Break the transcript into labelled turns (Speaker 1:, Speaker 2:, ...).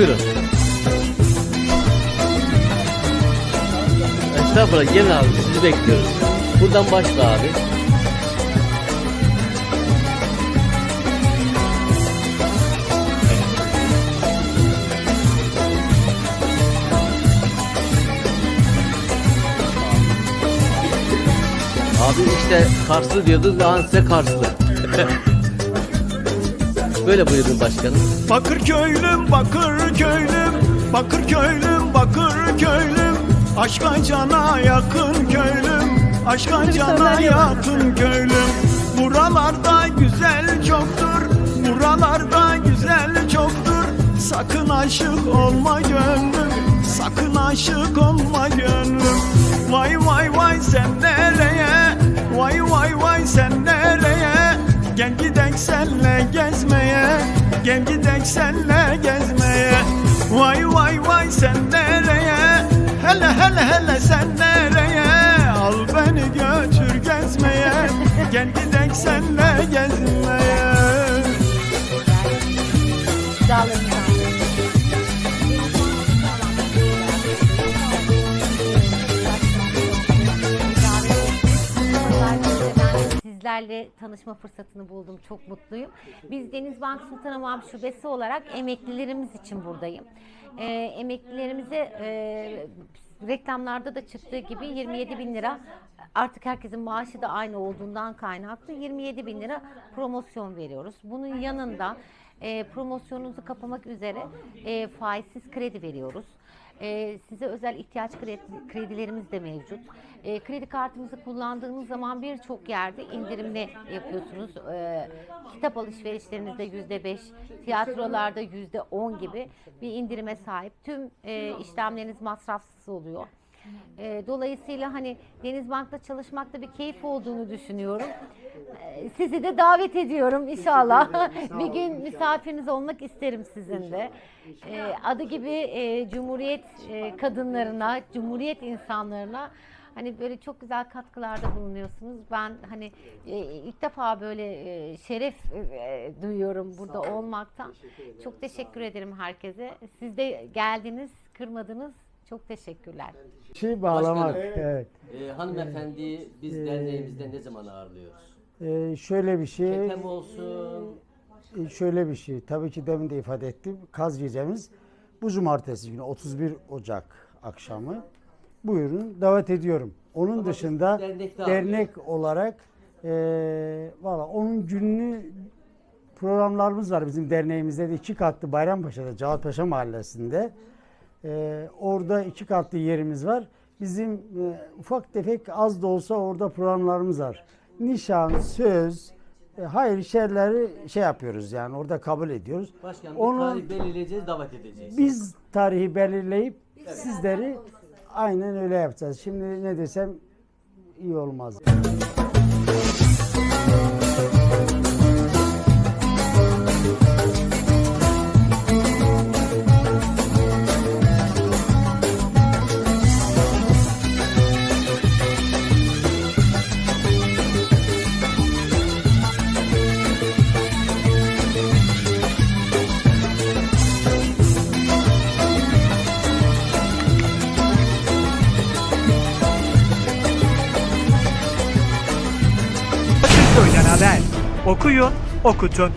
Speaker 1: Buyurun. Estağfurullah gelin abi sizi bekliyoruz. Buradan başla abi. Abi işte Karslı diyordu, daha size Karslı. Böyle buyurun başkanım.
Speaker 2: Bakır köylüm, bakır köylüm, bakır köylüm, bakır köylüm. Aşka cana yakın köylüm, aşka cana yakın köylüm. Buralarda güzel çoktur, buralarda güzel çoktur. Sakın aşık olma gönlüm, sakın aşık olma gönlüm. Vay vay vay sen nereye, vay vay vay sen nereye? Gel gidek senle gezmeye Gel gidek senle gezmeye. Vay vay vay sen nereye? Hele hele hele sen nereye? Al beni götür gezmeye. Gel gidek senle gezmeye
Speaker 3: Sizlerle tanışma fırsatını buldum. Çok mutluyum. Biz Denizbank Sultanahmet Şubesi olarak emeklilerimiz için buradayım. Ee, emeklilerimize e, reklamlarda da çıktığı gibi 27 bin lira artık herkesin maaşı da aynı olduğundan kaynaklı 27 bin lira promosyon veriyoruz. Bunun yanında e, promosyonunuzu kapamak üzere e, faizsiz kredi veriyoruz. Ee, size özel ihtiyaç kredi- kredilerimiz de mevcut. Ee, kredi kartımızı kullandığınız zaman birçok yerde indirimli yapıyorsunuz. Ee, kitap alışverişlerinizde yüzde beş, tiyatrolarda yüzde on gibi bir indirime sahip. Tüm e, işlemleriniz masrafsız oluyor. Ee, dolayısıyla hani Denizbank'ta çalışmakta bir keyif olduğunu düşünüyorum. Ee, sizi de davet ediyorum inşallah. bir gün misafiriniz olmak isterim sizin de. Ee, adı gibi e, Cumhuriyet e, kadınlarına, Cumhuriyet insanlarına hani böyle çok güzel katkılarda bulunuyorsunuz. Ben hani e, ilk defa böyle e, şeref e, duyuyorum burada olmaktan. Çok teşekkür ederim herkese. Siz de geldiniz, kırmadınız. Çok teşekkürler.
Speaker 4: Şey bağlamak.
Speaker 1: Başkanım.
Speaker 4: Evet.
Speaker 1: Ee, hanımefendi biz derneğimizde ne zaman ağırlıyoruz?
Speaker 4: Ee, şöyle bir şey.
Speaker 1: Kekem olsun.
Speaker 4: e, Şöyle bir şey. Tabii ki demin de ifade ettim. Kaz gecemiz bu cumartesi günü 31 Ocak akşamı. Buyurun davet ediyorum. Onun
Speaker 1: Ama biz
Speaker 4: dışında
Speaker 1: dernekte
Speaker 4: dernek olarak e, valla onun gününü programlarımız var bizim derneğimizde de iki katlı Bayrampaşa'da Cevatpaşa Mahallesi'nde. E, orada iki katlı yerimiz var. Bizim e, ufak tefek az da olsa orada programlarımız var. Nişan, söz, e, hayır şerleri şey yapıyoruz yani orada kabul ediyoruz.
Speaker 1: Başkanım bir
Speaker 4: Onu
Speaker 1: tarih belirleyeceğiz, davet edeceğiz.
Speaker 4: biz tarihi belirleyip sizleri aynen öyle yapacağız. Şimdi ne desem iyi olmaz.
Speaker 5: Haber. Okuyun, okutun.